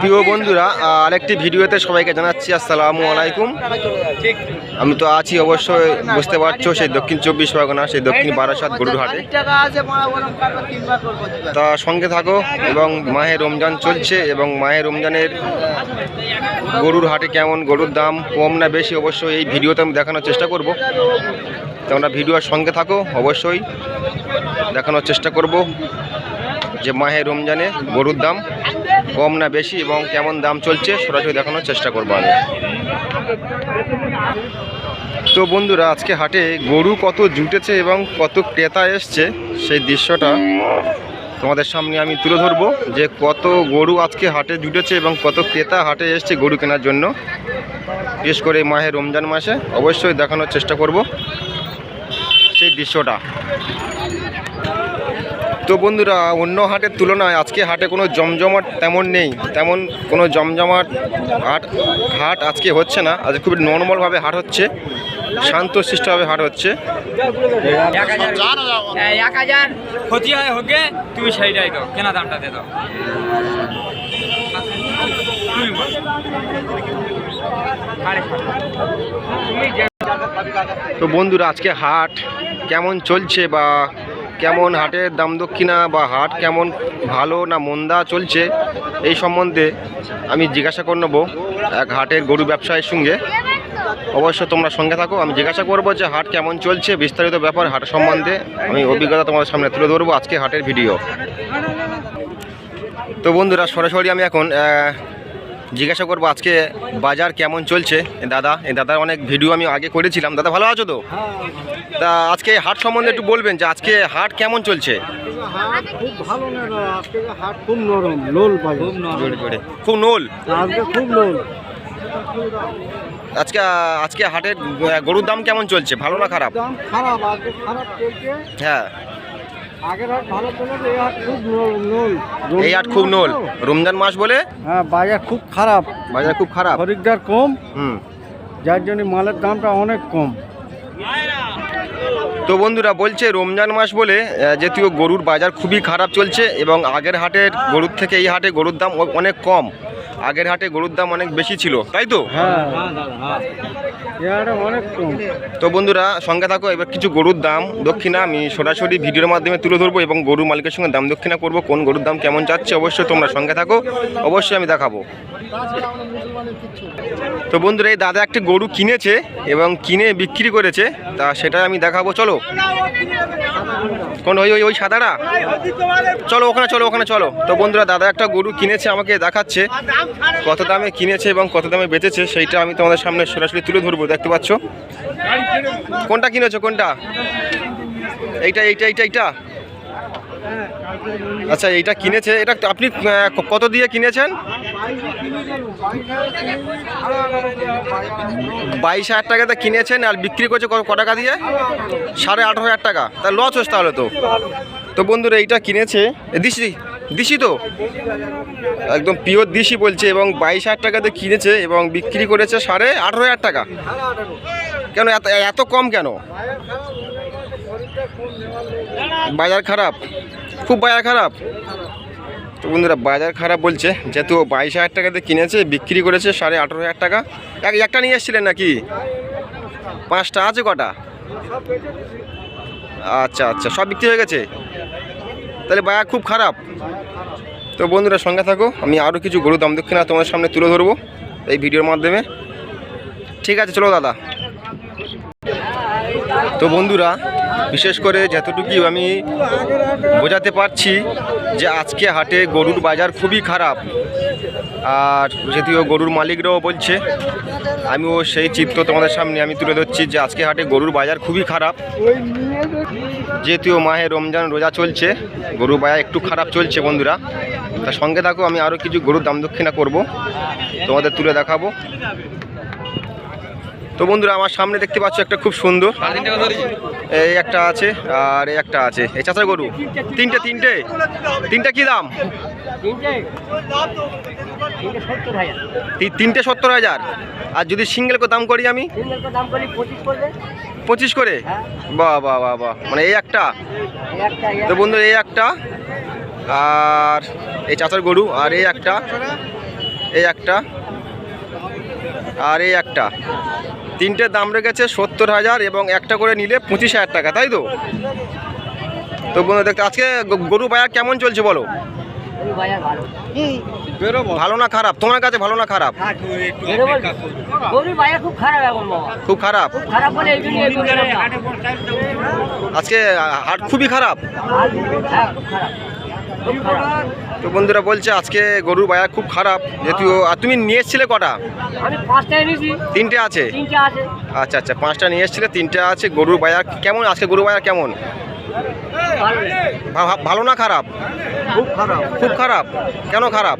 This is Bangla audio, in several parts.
প্রিয় বন্ধুরা আরেকটি ভিডিওতে সবাইকে জানাচ্ছি আসসালামু আলাইকুম। আমি তো আছি অবশ্যই, বুঝতে পারছ, সেই দক্ষিণ চব্বিশ পরগনা, সেই দক্ষিণ বারাসাত গরুর হাটে তা সঙ্গে থাকো, এবং মাহে রমজান চলছে, এবং মাহে রমজানের গরুর হাটে কেমন গরুর দাম কম না বেশি, অবশ্যই এই ভিডিওতে আমি দেখানোর চেষ্টা করব। তোমরা ভিডিওর সঙ্গে থাকো, অবশ্যই দেখানোর চেষ্টা করব। যে মাহে রমজানে গরুর দাম কম না বেশি এবং কেমন দাম চলছে সরাসরি দেখানোর চেষ্টা করব আমি। তো বন্ধুরা, আজকে হাটে গরু কত জুটেছে এবং কত ক্রেতা এসছে সেই দৃশ্যটা তোমাদের সামনে আমি তুলে ধরবো যে কত গরু আজকে হাটে জুটেছে এবং কত ক্রেতা হাটে এসছে গরু কেনার জন্য। বিশেষ করে মাহে রমজান মাসে অবশ্যই দেখানোর চেষ্টা করব সেই দৃশ্যটা। তো বন্ধুরা অন্য হাটের তুলনায় আজকে হাটে কোনো জমজমাট তেমন নেই তেমন কোনো জমজমাট হাট হাট আজকে হচ্ছে না আজকে খুবই নর্মালভাবে হাট হচ্ছে শান্ত শান্তশিষ্টভাবে হাট হচ্ছে। এক হাজার। ক্ষতি হয় হোকে তুমি সেইটাই দাও কেনা দামটা দাও। যে- তো বন্ধুরা আজকে হাট কেমন চলছে বা কেমন হাটের দাম দক্ষিণা বা হাট কেমন ভালো না মন্দা চলছে এই সম্বন্ধে আমি জিজ্ঞাসা করে নেব এক হাটের গরু ব্যবসায়ীর সঙ্গে। অবশ্য তোমরা সঙ্গে থাকো, আমি জিজ্ঞাসা করব যে হাট কেমন চলছে, বিস্তারিত ব্যাপার হাট সম্বন্ধে আমি অভিজ্ঞতা তোমাদের সামনে তুলে ধরবো আজকে হাটের ভিডিও। তো বন্ধুরা, সরাসরি আমি এখন জিজ্ঞাসা করব আজকে বাজার কেমন চলছে? দাদা এই দাদার অনেক ভিডিও আমি আগে করেছিলাম। দাদা ভালো আছো তো? তা আজকে হাট সম্বন্ধে একটু বলবেন যে আজকে হাট কেমন চলছে? হাট খুব ভালো না আজকে হাট খুব নরম লোল পাই জোরে জোরে। খুব নোল? আজকে খুব লোল আজকে আজকে হাটের গরুর দাম কেমন চলছে? ভালো না খারাপ? হ্যাঁ। আগের হাট ভালো চলেছে এই হাট খুব নোল নোল এই হাট খুব নোল। রমজান মাস বলে? হ্যাঁ বাজার খুব খারাপ। বাজার খুব খারাপ। খরিদ্দার কম। হুম। যার জন্য মালের দামটা অনেক কম। তো বন্ধুরা বলছে রমজান মাস বলে যেহেতু গরুর বাজার খুবই খারাপ চলছে এবং আগের হাটের গরুর থেকে এই হাটে গরুর দাম অনেক কম। আগের হাটে গরুর দাম অনেক বেশি ছিল তাই তো? হ্যাঁ কম। তো বন্ধুরা সঙ্গে থাকো এবার কিছু গরুর দাম দক্ষিণা আমি সরাসরি ভিডিওর মাধ্যমে তুলে ধরবো এবং গরুর মালিকের সঙ্গে দাম দক্ষিণা করব কোন গরুর দাম কেমন যাচ্ছে অবশ্যই তোমরা সঙ্গে থাকো অবশ্যই আমি দেখাবো। তো বন্ধুরা এই দাদা একটি গরু কিনেছে এবং কিনে বিক্রি করেছে তা সেটাই আমি দেখাবো চলো। কোন ওই ওই ওই সাদাটা? চলো ওখানে চলো ওখানে চলো। তো বন্ধুরা দাদা একটা গরু কিনেছে আমাকে দেখাচ্ছে। কত দামে কিনেছে এবং কত দামে বেচেছে সেইটা আমি তোমাদের সামনে সরাসরি তুলে ধরবো দেখতে পাচ্ছ? কোনটা কিনেছো কোনটা? এইটা এইটা এইটা এইটা? আচ্ছা এইটা কিনেছে এটা আপনি কত দিয়ে কিনেছেন? বাইশ হাজার টাকাতে কিনেছেন আর বিক্রি করছে ক টাকা দিয়ে? সাড়ে আঠারো হাজার টাকা। তা লস হচ্ছে তাহলে তো। তো বন্ধুরা এইটা কিনেছে এ, দিশি তো? একদম পিওর দিশি বলছে এবং বাইশ হাজার টাকাতে কিনেছে এবং বিক্রি করেছে সাড়ে আঠারো হাজার টাকা। কেন এত এত কম কেন? বাজার খারাপ? খুব বাজার খারাপ? তো বন্ধুরা, বাজার খারাপ বলছে, যেহেতু বাইশ হাজার টাকাতে কিনেছে, বিক্রি করেছে সাড়ে আঠারো হাজার টাকা। এক, একটা নিয়ে এসেছিলেন নাকি? পাঁচটা আছে কটা? আচ্ছা আচ্ছা সব বিক্রি হয়ে গেছে? তাহলে বায়া খুব খারাপ। তো বন্ধুরা সঙ্গে থাকো, আমি আরও কিছু গরু দাম দক্ষিণা তোমাদের সামনে তুলে ধরবো এই ভিডিওর মাধ্যমে। ঠিক আছে, চলো দাদা। তো বন্ধুরা বিশেষ করে যতটুকু আমি বোঝাতে পারছি যে আজকে হাটে গরুর বাজার খুবই খারাপ। আর যদিও গরুর মালিকরাও বলছে, আমিও সেই চিত্র তোমাদের সামনে আমি তুলে ধরছি যে আজকে হাটে গরুর বাজার খুবই খারাপ। যেহেতু মাহে রমজান রোজা চলছে, গরুর বাজার একটু খারাপ চলছে বন্ধুরা। তা সঙ্গে থাকো, আমি আরও কিছু গরুর দাম দক্ষিণা করব। তোমাদের তুলে দেখাবো। তো বন্ধুরা, আমার সামনে দেখতে পাচ্ছ একটা খুব সুন্দর। এই একটা আছে আর এই একটা আছে। এই চাচা গরু। তিনটে তিনটে। তিনটে কি দাম? তিনটে সত্তর হাজার। আর যদি সিঙ্গেল দাম করি আমি? পঁচিশ করে? বাহ বাহ বাহ বাহ। মানে এই একটা? তো বন্ধু এই একটা। আর এই চাচার গরু আর এই একটা। এই একটা। আর এই একটা। তিনটে দাম রেখেছে সত্তর হাজার এবং একটা করে নিলে পঁচিশ হাজার টাকা, তাই তো? তো বন্ধু, দেখতে আজকে গরু বাজার কেমন চলছে বলো? ভালো না খারাপ? তোমার কাছে ভালো না খারাপ? খুব খারাপ। আজকে হাট খুবই খারাপ। তো বন্ধুরা বলছে আজকে গরুর বাজার খুব খারাপ। যেহেতু আর তুমি নিয়ে এসেছিলে কটা? আমি পাঁচটা এনেছি। তিনটে আছে? তিনটে আছে। আচ্ছা আচ্ছা পাঁচটা নিয়ে এসেছিলে তিনটে আছে। গরুর বাজার কেমন? আজকে গরুর বাজার কেমন? ভালো না খারাপ? খুব খারাপ। খুব খারাপ? কেন খারাপ?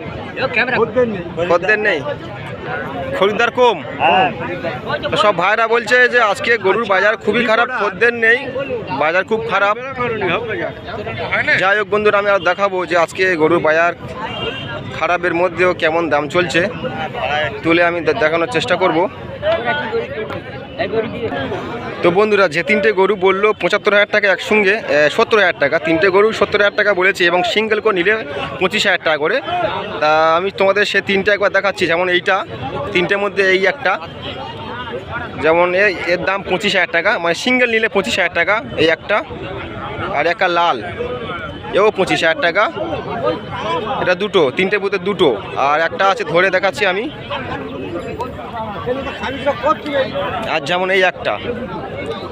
খদ্দের নেই। খরিদ্দার কম? সব ভাইরা বলছে যে আজকে গরুর বাজার খুবই খারাপ খদ্দের নেই বাজার খুব খারাপ। যাই হোক বন্ধুরা আমি আর দেখাবো যে আজকে গরুর বাজার খারাপের মধ্যেও কেমন দাম চলছে, তুলে আমি দেখানোর চেষ্টা করব। তো বন্ধুরা, যে তিনটে গরু বলল, পঁচাত্তর হাজার টাকা একসঙ্গে সত্তর হাজার টাকা। তিনটে গরু সত্তর হাজার টাকা বলেছে এবং সিঙ্গেল করে নিলে পঁচিশ হাজার টাকা করে। তা আমি তোমাদের সে তিনটে একবার দেখাচ্ছি, যেমন এইটা, তিনটের মধ্যে এই একটা। যেমন এর দাম পঁচিশ হাজার টাকা মানে সিঙ্গেল নিলে পঁচিশ হাজার টাকা এই একটা, আর একটা লাল। এও পঁচিশ হাজার টাকা। এটা দুটো, তিনটে বুথে দুটো। আর একটা আছে, ধরে দেখাচ্ছি আমি। আর যেমন এই একটা,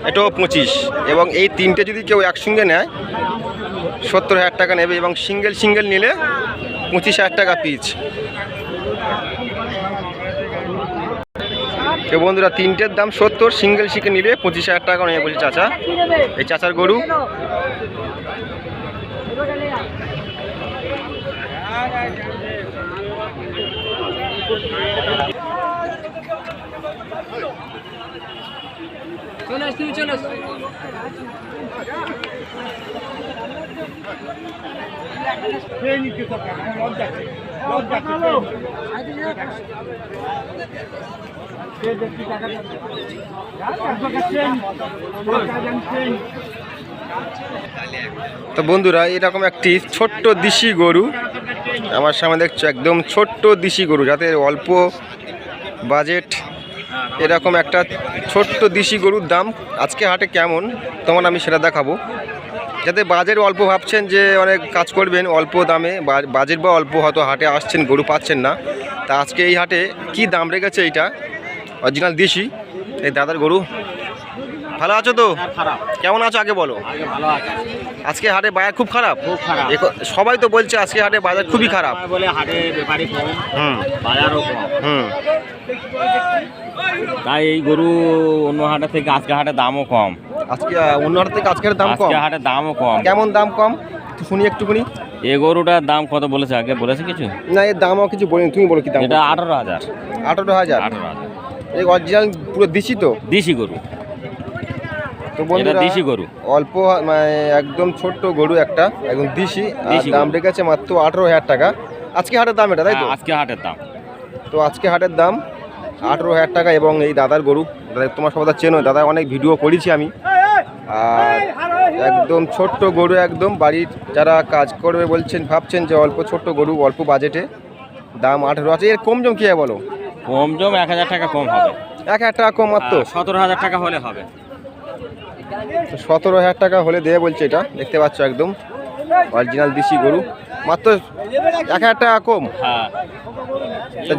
এটাও পঁচিশ। এবং এই তিনটে যদি কেউ একসঙ্গে নেয়, সত্তর হাজার টাকা নেবে এবং সিঙ্গেল সিঙ্গেল নিলে পঁচিশ হাজার টাকা পিচ। তো বন্ধুরা, তিনটের দাম সত্তর, সিঙ্গেল শিখে নিলে পঁচিশ হাজার টাকা নেবে বলছে চাচা। এই চাচার গরু। চলে চলে তো বন্ধুরা এরকম একটি ছোট্ট দিশি গরু আমার সামনে দেখছ একদম ছোট্ট দিশি গরু যাতে অল্প বাজেট এরকম একটা ছোট্ট দিশি গরুর দাম আজকে হাটে কেমন, তখন আমি সেটা দেখাবো। যাতে বাজেট অল্প ভাবছেন যে অনেক কাজ করবেন, অল্প দামে বাজেট বা অল্প হয়তো হাটে আসছেন, গরু পাচ্ছেন না। তা আজকে এই হাটে কি দাম রেখেছে এইটা? অরিজিনাল দিশি, এই দাদার গরু। ভালো আছো তো? কেমন আছো আগে বলো? আজকে হাটে বাজার খুব খারাপ? খারাপ। সবাই তো বলছে আজকে হাটে বাজার খুবই খারাপ। ব্যাপারই কম। হুম। হুম। তাই এই গরু অন্য হাটের থেকে আজকে হাটে দামও কম। আজকে অন্য হাট থেকে আজকের দাম কম? হাটে দামও কম। কেমন দাম কম? শুনি একটুখানি। এই গরুটার দাম কত বলেছে? আগে বলেছে কিছু? না এর দামও কিছু বলিনি। তুমি বলো কি দাম এটা আঠারো হাজার। আঠারো হাজার? আঠারো হাজার। এই অরিজিনাল পুরো দিশি তো? দিশি গরু। বন্ধুরা দেশি গরু। অল্প মানে একদম ছোট্ট গরু একটা একদম দিশি দাম রেখেছে মাত্র আঠারো হাজার টাকা। আজকে হাটের দাম এটা তাই তো? হ্যাঁ, আজকে হাটের দাম। তো আজকে হাটের দাম আঠেরো হাজার টাকা এবং এই দাদার গরু দাদা তোমার সবাই চেনো দাদা অনেক ভিডিও করেছি আমি। আর একদম ছোট্ট গরু একদম বাড়ির যারা কাজ করবে বলছেন ভাবছেন যে অল্প ছোট্ট গরু অল্প বাজেটে দাম আঠেরো আছে। এর কম জম কী বলো? কম জম এক হাজার টাকা কম হবে। এক হাজার টাকা কম মাত্র। সতেরো হাজার টাকা হলে হবে। সতেরো হাজার টাকা হলে দেবে বলছে এটা। দেখতে পাচ্ছ একদম। অরিজিনাল দেশি গরু। মাত্র এক হাজার টাকা কম। হ্যাঁ।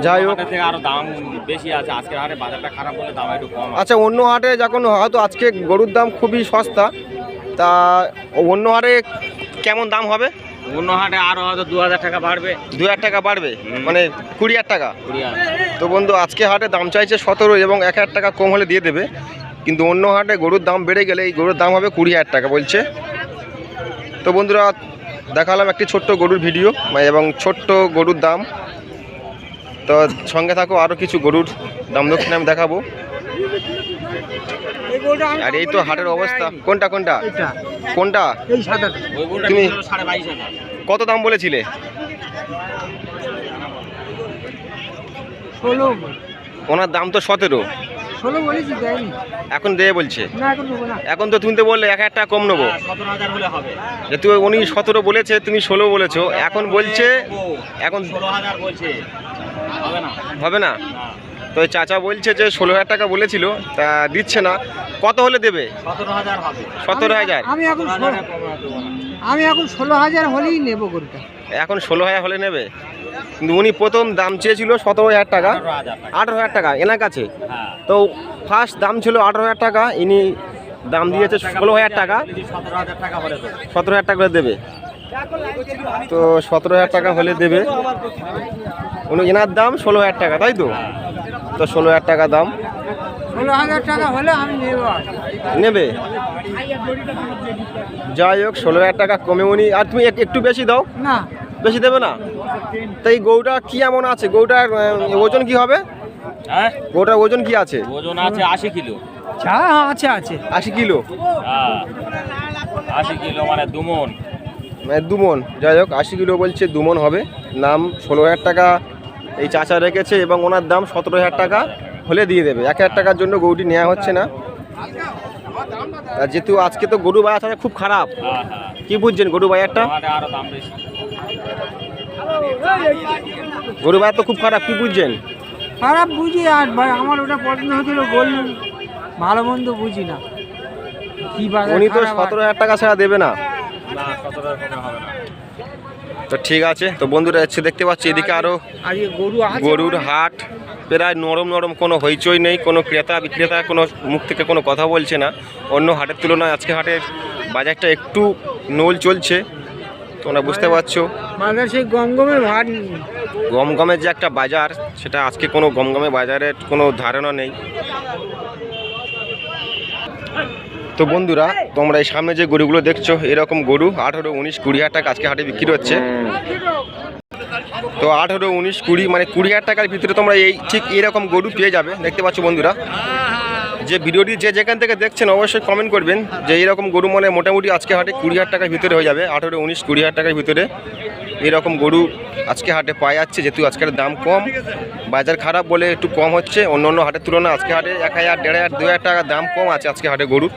যাই হোক। আরও দাম বেশি আছে। আজকে হাটে বাজারটা খারাপ বলে দাম একটু কম। আচ্ছা অন্য হাটে যখন হয়তো আজকে গরুর দাম খুবই সস্তা। তা অন্য হাটে কেমন দাম হবে? অন্য হাটে আরও হয়তো দু হাজার টাকা বাড়বে। দু হাজার টাকা বাড়বে? মানে কুড়ি হাজার টাকা? তো বন্ধু আজকে হাটে দাম চাইছে সতেরো এবং এক হাজার টাকা কম হলে দিয়ে দেবে। কিন্তু অন্য হাটে গরুর দাম বেড়ে গেলে এই গরুর দাম হবে কুড়ি হাজার টাকা বলছে। তো বন্ধুরা দেখালাম একটি ছোট্ট গরুর ভিডিও মানে এবং ছোট্ট গরুর দাম। তো সঙ্গে থাকো আরও কিছু গরুর দাম দক্ষিণে আমি দেখাবো। আর এই তো হাটের অবস্থা। কোনটা কোনটা? কোনটা? তুমি- কত দাম বলেছিলে? ওনার দাম তো সতেরো। ষোলো বলেছি দেয়নি? এখন দেবে বলছে। না এখন দেবো না। এখন তো তুমি তো বললে এক হাজার টাকা কম নেব। হবে যেহেতু উনি সতেরো বলেছে তুমি ষোলো বলেছ। এখন বলছে এখন হবে না। হবে না? তো ওই চাচা বলছে যে ষোলো হাজার টাকা বলেছিল তা দিচ্ছে না। কত হলে দেবে? সতেরো হাজার আমি এখন ষোলো- আমি এখন ষোলো হাজার হলেই নেব গরুটা। এখন ষোলো হাজার হলে নেবে? কিন্তু উনি প্রথম দাম চেয়েছিল সতেরো হাজার টাকা। আঠারো হাজার টাকা। এনার কাছে। হ্যাঁ। তো ফার্স্ট দাম ছিল আঠারো হাজার টাকা ইনি দাম দিয়েছে ষোলো হাজার টাকা। সতেরো হাজার টাকা করে দেবে। তো সতেরো হাজার টাকা হলে দেবে। উনি এনার দাম ষোলো হাজার টাকা তাই তো? তো ষোলো হাজার টাকা দাম। ষোলো হাজার টাকা হলে আমি নেবে যাই হোক ষোলো হাজার টাকা কমে উনি আর তুমি একটু বেশি দাও। না। বেশি দেবে না? তো এই গৌটা কি এমন আছে? গৌটার ওজন কি হবে? হ্যাঁ? গৌটার ওজন কি আছে? ওজন আছে আশি কিলো। চা আছে আছে। আশি কিলো? হ্যাঁ। আশি কিলো মানে দুমন। মানে দুমন। যাই হোক আশি কিলো বলছে দুমন হবে। নাম ষোলো হাজার টাকা। এই চাচা রেখেছে এবং ওনার দাম সতেরো হাজার টাকা হলে দিয়ে দেবে। এক হাজার টাকার জন্য গরুটি নেওয়া হচ্ছে না। আর যেহেতু আজকে তো গরু বাজার খুব খারাপ। হ্যাঁ হ্যাঁ। কি বুঝছেন গরু বাজারটা? আরও দাম বেশি। গরু বাজার তো খুব খারাপ কি বুঝছেন? খারাপ বুঝি আর ভাই আমার ওটা পছন্দ হয়েছিল বললেন ভালো মন্দ বুঝি না। কি বাজার উনি তো সতেরো হাজার টাকা ছাড়া দেবে না। না সতেরো কমে হবে না। তো ঠিক আছে তো বন্ধুরা এসে দেখতে পাচ্ছি এদিকে আরও আজকে গরু আছে গরুর হাট প্রায় নরম নরম কোনো হইচই নেই কোনো ক্রেতা বিক্রেতা কোনো মুখ থেকে কোনো কথা বলছে না। অন্য হাটের তুলনায় আজকে হাটের বাজারটা একটু নোল চলছে। তোমরা বুঝতে পারছ? বাজার সেই গমগমের ভাত গমগমের যে একটা বাজার সেটা আজকে কোনো গমগমে বাজারের কোনো ধারণা নেই। তো বন্ধুরা তোমরা এই সামনে যে গরুগুলো দেখছ এরকম গরু আঠেরো উনিশ কুড়ি হাজার টাকা আজকে হাটে বিক্রি হচ্ছে। তো আঠেরো উনিশ কুড়ি মানে কুড়ি হাজার টাকার ভিতরে তোমরা এই ঠিক এরকম গরু পেয়ে যাবে। দেখতে পাচ্ছ বন্ধুরা। যে ভিডিওটি যে যেখান থেকে দেখছেন অবশ্যই কমেন্ট করবেন যে এরকম গরু মানে মোটামুটি আজকে হাটে কুড়ি হাজার টাকার ভিতরে হয়ে যাবে, আঠেরো উনিশ কুড়ি হাজার টাকার ভিতরে। এরকম গরু আজকে হাটে পাওয়া যাচ্ছে, যেহেতু আজকের দাম কম। বাজার খারাপ বলে একটু কম হচ্ছে, অন্য অন্য হাটের তুলনায় আজকে হাটে এক হাজার, দেড় হাজার, দু হাজার টাকা দাম কম আছে আজকে হাটে গরু।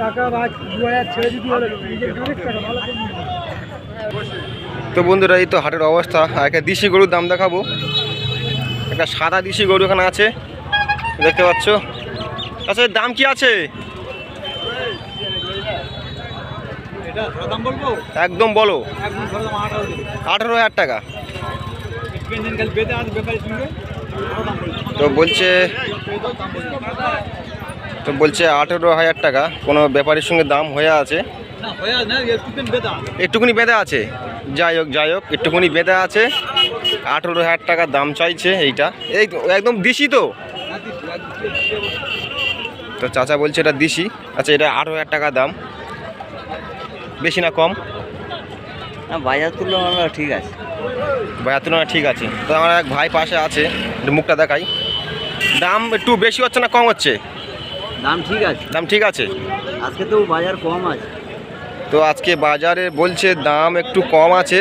টাকা বা দু হাজার ছেড়ে দিতে হলে অনেক টাকা ভালো তো বন্ধুরা এই তো হাটের অবস্থা। একটা দেশি গরুর দাম দেখাবো। একটা সাদা দেশি গরু এখানে আছে। দেখতে পাচ্ছ? আচ্ছা এর দাম কি আছে? একদম বলো। আঠারো হাজার টাকা। তো বলছে তো বলছে আঠেরো হাজার টাকা। কোনো ব্যাপারীর সঙ্গে দাম হয়ে আছে? হয়ে একটুখানি বেঁধে আছে। যাই হোক যাই হোক একটুখানি বেঁধে আছে। আঠেরো হাজার টাকা দাম চাইছে এইটা। এই একদম দিশি তো। তো চাচা বলছে এটা দিশি। আচ্ছা এটা আঠেরো হাজার টাকা দাম। বেশি না কম? না বাজার তুলনা ঠিক আছে। বাজার তুলনা ঠিক আছে। তো আমার এক ভাই পাশে আছে মুখটা দেখাই। দাম একটু বেশি হচ্ছে না কম হচ্ছে? দাম ঠিক আছে। দাম ঠিক আছে? আজকে তো বাজার কম আছে। তো আজকে বাজারে বলছে দাম একটু কম আছে।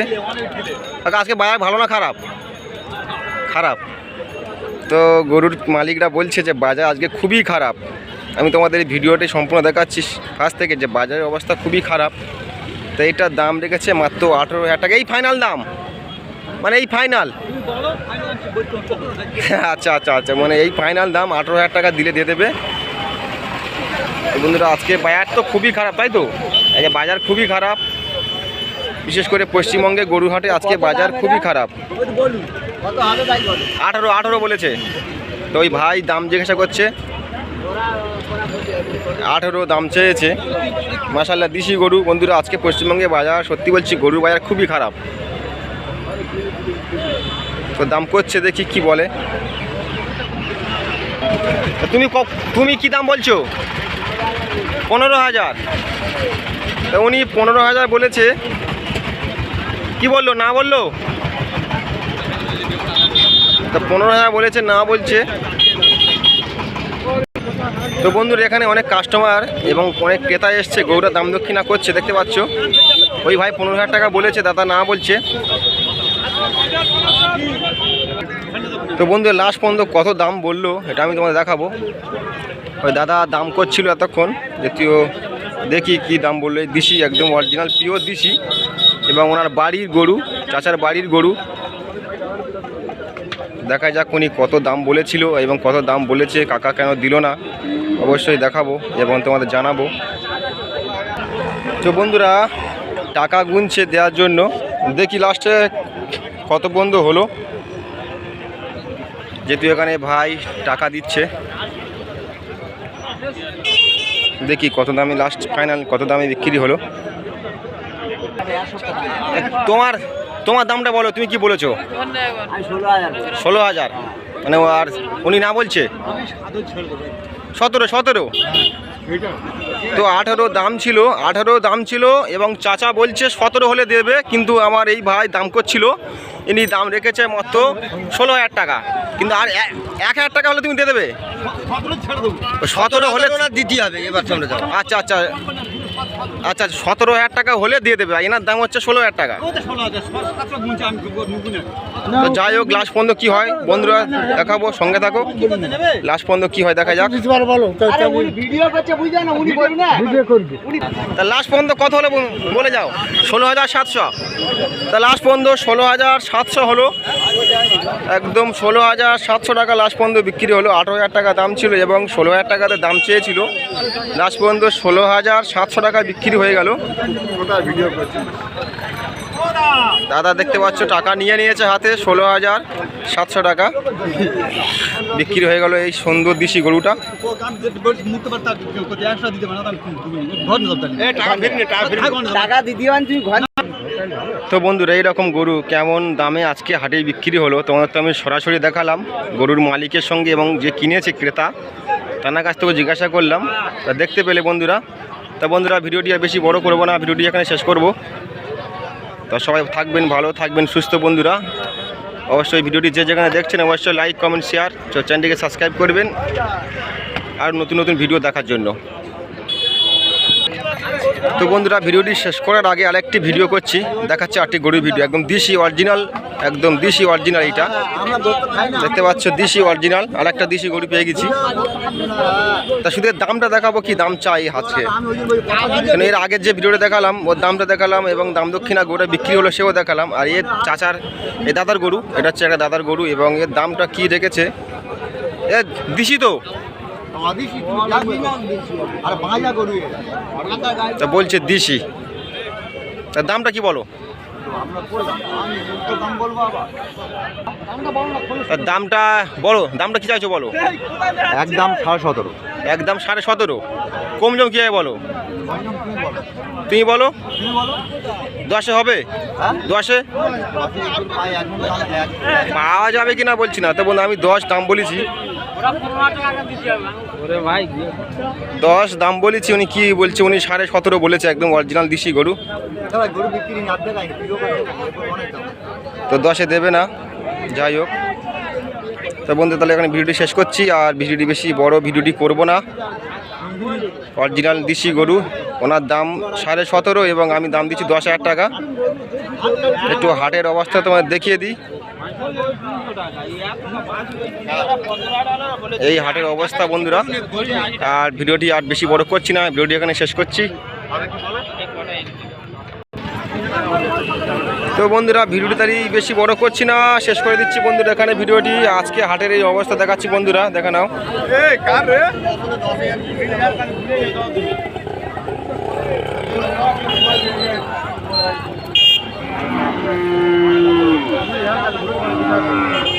আজকে বাজার ভালো না খারাপ? খারাপ। তো গরুর মালিকরা বলছে যে বাজার আজকে খুবই খারাপ। আমি তোমাদের এই ভিডিওটি সম্পূর্ণ দেখাচ্ছি ফার্স্ট থেকে যে বাজারের অবস্থা খুবই খারাপ। তো এইটার দাম রেখেছে মাত্র আঠেরো হাজার টাকা। এই ফাইনাল দাম। মানে এই ফাইনাল আচ্ছা আচ্ছা আচ্ছা। মানে এই ফাইনাল দাম আঠেরো হাজার টাকা দিলে দিয়ে দেবে। বন্ধুরা আজকে বাজার তো খুবই খারাপ তাই তো? এই যে বাজার খুবই খারাপ। বিশেষ করে পশ্চিমবঙ্গে গরুহাটে আজকে বাজার খুবই খারাপ। আঠারো আঠারো বলেছে। তো ওই ভাই দাম জিজ্ঞাসা করছে। আঠেরো দাম চেয়েছে। মাসাল্লাহ দিশি গরু। বন্ধুরা আজকে পশ্চিমবঙ্গে বাজার সত্যি বলছি গরুর বাজার খুবই খারাপ। তো দাম করছে দেখি কি বলে। তুমি ক- তুমি কি দাম বলছো? পনেরো হাজার। উনি পনেরো হাজার বলেছে। কি বলল? না বলল? তা পনেরো হাজার বলেছে, না বলছে। তো বন্ধুরা, এখানে অনেক কাস্টমার এবং অনেক ক্রেতা এসছে গরুটা দাম দক্ষিণা করছে, দেখতে পাচ্ছ। ওই ভাই পনেরো হাজার টাকা বলেছে, দাদা না বলছে। তো বন্ধু লাস্ট পর্যন্ত কত দাম বলল, এটা আমি তোমাদের দেখাবো। ওই দাদা দাম করছিল এতক্ষণ দ্বিতীয় দেখি কি দাম বলল। দিশি একদম অরিজিনাল পিওর দিশি। এবং ওনার বাড়ির গরু, চাচার বাড়ির গরু। দেখা যাক উনি কত দাম বলেছিল এবং কত দাম বলেছে, কাকা কেন দিল না। অবশ্যই দেখাবো এবং তোমাদের জানাব। তো বন্ধুরা, টাকা গুনছে দেওয়ার জন্য। দেখি লাস্টে কত বন্ধু হলো। যেহেতু এখানে ভাই টাকা দিচ্ছে। দেখি কত দামে লাস্ট ফাইনাল কত দামে বিক্রি হলো। তোমার তোমার দামটা বলো, তুমি কি বলেছ? ষোলো হাজার। মানে ও আর উনি না বলছে? সতেরো সতেরো। তো আঠারো দাম ছিল, আঠারো দাম ছিল এবং চাচা বলছে সতেরো হলে দেবে, কিন্তু আমার এই ভাই দাম করছিল। ইনি দাম রেখেছে মাত্র ষোলো হাজার টাকা। কিন্তু আর এক হাজার টাকা হলে তুমি দিয়ে দেবে? সতেরো হলে দিতে হবে এবার আচ্ছা আচ্ছা। আচ্ছা সতেরো হাজার টাকা হলে দিয়ে দেবে এনার দাম হচ্ছে ষোলো হাজার টাকা। তো যাই হোক লাস্ট পর্যন্ত কি হয়? বন্ধুরা দেখাবো সঙ্গে থাকো। লাস্ট পর্যন্ত কি হয় দেখা যাক। ভিডিও করছে বুঝে না উনি বলবি না। তা লাস্ট পর্যন্ত কত হলো বলে যাও। ষোলো হাজার সাতশো। তা লাস্ট পর্যন্ত ষোলো হাজার সাতশো হলো। একদম ষোলো হাজার সাতশো টাকা লাস্ট পর্যন্ত বিক্রি হলো। আঠেরো হাজার টাকা দাম ছিল এবং ষোলো হাজার টাকাতে দাম চেয়েছিল। লাস্ট পর্যন্ত ষোলো হাজার সাতশো টাকা বিক্রি হয়ে গেল। দাদা দেখতে পাচ্ছ টাকা নিয়ে নিয়েছে হাতে ষোলো হাজার সাতশো টাকা। বিক্রি হয়ে গেল এই সুন্দর দিশি গরুটা। টাকা দিদি তুমি ঘর তো বন্ধুরা এইরকম গরু কেমন দামে আজকে হাটে বিক্রি হলো তোমাদের তো আমি সরাসরি দেখালাম। গরুর মালিকের সঙ্গে এবং যে কিনেছে ক্রেতা তার কাছ থেকে জিজ্ঞাসা করলাম। তা দেখতে পেলে বন্ধুরা তা বন্ধুরা, ভিডিওটি আর বেশি বড় করব না, ভিডিওটি এখানে শেষ করব। তা সবাই থাকবেন ভালো, থাকবেন সুস্থ বন্ধুরা। অবশ্যই ভিডিওটি যে যেখানে দেখছেন, অবশ্যই লাইক কমেন্ট শেয়ার চ্যানেলটিকে সাবস্ক্রাইব করবেন। আর নতুন নতুন ভিডিও দেখার জন্য। তো বন্ধুরা, ভিডিওটি শেষ করার আগে আরেকটি ভিডিও করছি। দেখাচ্ছে আটটি গরুর ভিডিও। একদম দেশি অরিজিনাল একদম দিশি অরিজিনাল এটা দেখতে পাচ্ছ, দিশি অরিজিনাল আর একটা দেশি গরু পেয়ে গেছি। তা শুধু দামটা দেখাবো কি দাম চাই আজকে কেন এর আগের যে ভিডিওটা দেখালাম, ওর দামটা দেখালাম এবং দাম দক্ষিণা গরুটা বিক্রি হলো সেও দেখালাম। আর এর চাচার এ দাদার গরু, এটা হচ্ছে একটা দাদার গরু এবং এর দামটা কি রেখেছে? এ, দিশি তো। তা বলছে দিশি। তার দামটা কি বলো? তার দামটা বলো দামটা কি চাইছো বলো? একদম সাড়ে সতেরো। একদম সাড়ে সতেরো। কম জম কি বলো? তুমি বলো। দশে হবে? দশে? পাওয়া যাবে কি না বলছি না। তো বন্ধু আমি দশ দাম বলেছি। দশ দাম বলেছি উনি কি বলছে? উনি সাড়ে সতেরো বলেছে একদম অরিজিনাল দিশি গরু। তো দশে দেবে না। যাই হোক। তো বন্ধু তাহলে এখানে ভিডিওটি শেষ করছি। আর ভিডিওটি বেশি বড় ভিডিওটি করব না। অরিজিনাল দিশি গরু। ওনার দাম সাড়ে সতেরো এবং আমি দাম দিচ্ছি দশ হাজার টাকা। একটু হাটের অবস্থা তোমার দেখিয়ে দিই। এই হাটের অবস্থা বন্ধুরা, আর ভিডিওটি আর বেশি বড় করছি না, ভিডিওটি এখানে শেষ করছি। তো বন্ধুরা, ভিডিওটি তারই বেশি বড় করছি না, শেষ করে দিচ্ছি বন্ধুরা এখানে ভিডিওটি। আজকে হাটের এই অবস্থা দেখাচ্ছি বন্ধুরা, দেখে নাও। Thank you.